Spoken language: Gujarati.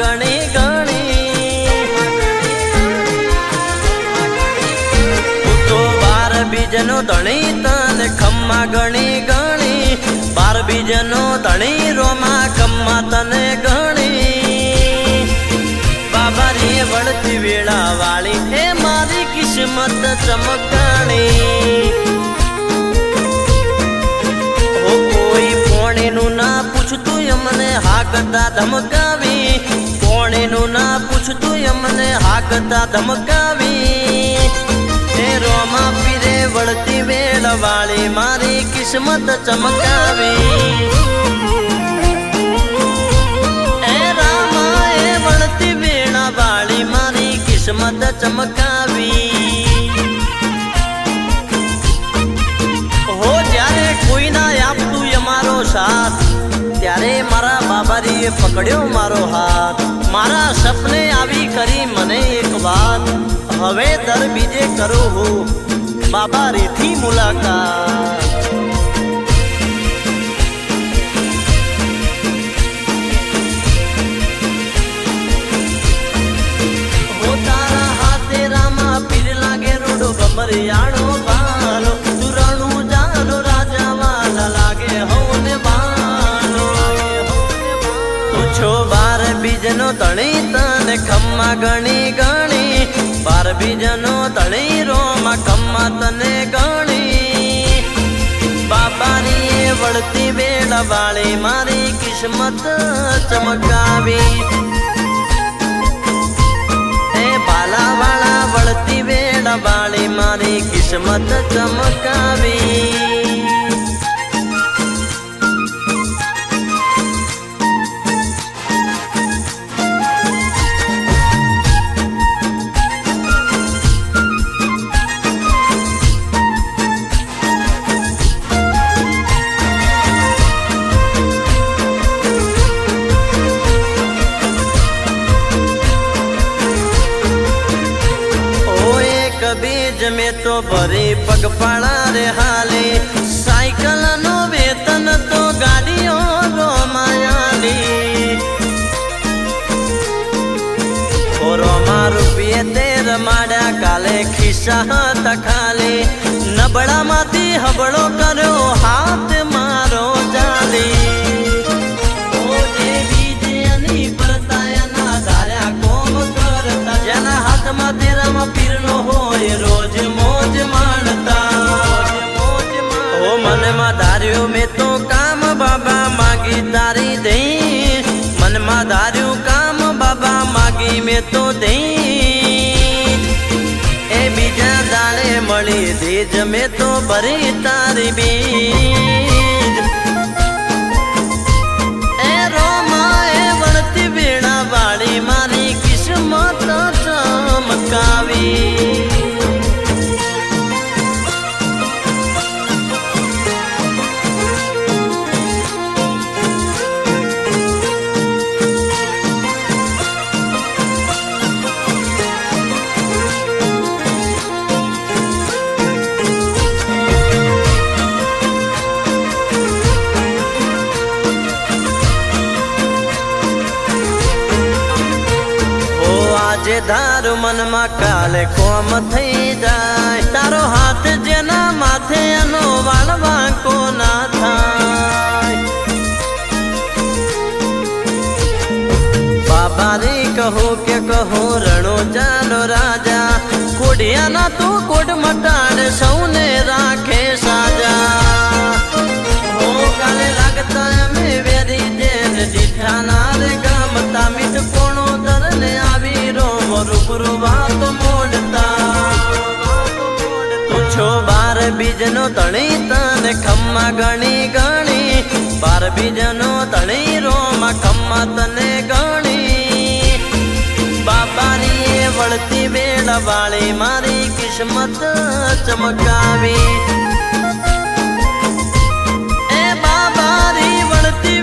ગણી ગણી. તો બાર બીજનો ધણી તન, ખમ્મા ગણી ગણી. બાર બીજનો ધણી રોમા, ખમ્મા તને ગણી. બાબારી વળતી વેળા વાળી એ મારી કિસ્મત ચમકાણી. કોઈ પોણીનું ના પૂછતું અમને હાકતા ધમકાવી. પૂછતું અમને હાકતા ધમકાવી. રોમા પીરે વળતી વેળ વાળી મારી કિસ્મત ચમકાવી. કિસ્મત ચમકાવી. હો, જ્યારે કોઈ ના આપતું અમારો સાથ, ત્યારે મારા બાબાજીએ પકડ્યો મારો હાથ. મારા સપને આવી કરી મને એક વાત. હવે દર બીજે કરું હું. બાબા રેથી મુલાકાત. ખમ્મા ગણી ગણી. બાર બીજનો તણી રોમા ખમ્મા તને ગણી. બાબાની એ વળતી વેળા વાળી મારી કિસ્મત ચમકાવી. એ બાલાવાળા વળતી વેળા વાળી મારી કિસ્મત ચમકાવી. ભરી પગપાળા રે હાલે. સાયકલ નો વેતન તો ગાડીઓ રોમાયાલી ઓરોમાં રૂપિયે તેર માડ્યા કાલે ખિસ્સા હતા ખાલી. નબળામાંથી હબળો કર્યો હાથ માગી તારી દઈ મનમાં ધાર્યું કામ બાબા માગી મેં તો દઈ એ બીજા દાડે મળી દેજ મેં તો ભરી તારી બીજ આજે તારું મનમાં કાલે કોમ થઈ જાય. તારો હાથ જેના માથે એનો વાળવા કો ના થાય? બાબા રે કહો કે કહો રણો ચાલો રાજા. કોડિયાના તું કોડ મટાડ, સૌને રૂબરૂ વાત મોડતા. પૂછો બાર બીજનો તણી તને ખમ્મા ગણી ગણી. બાર બીજનો તણી રોમાં ખમ્મા તને ગણી. બાપાની એ વળતી વેળા વાળી મારી કિસ્મત ચમકાવી. એ બાબારી વળતી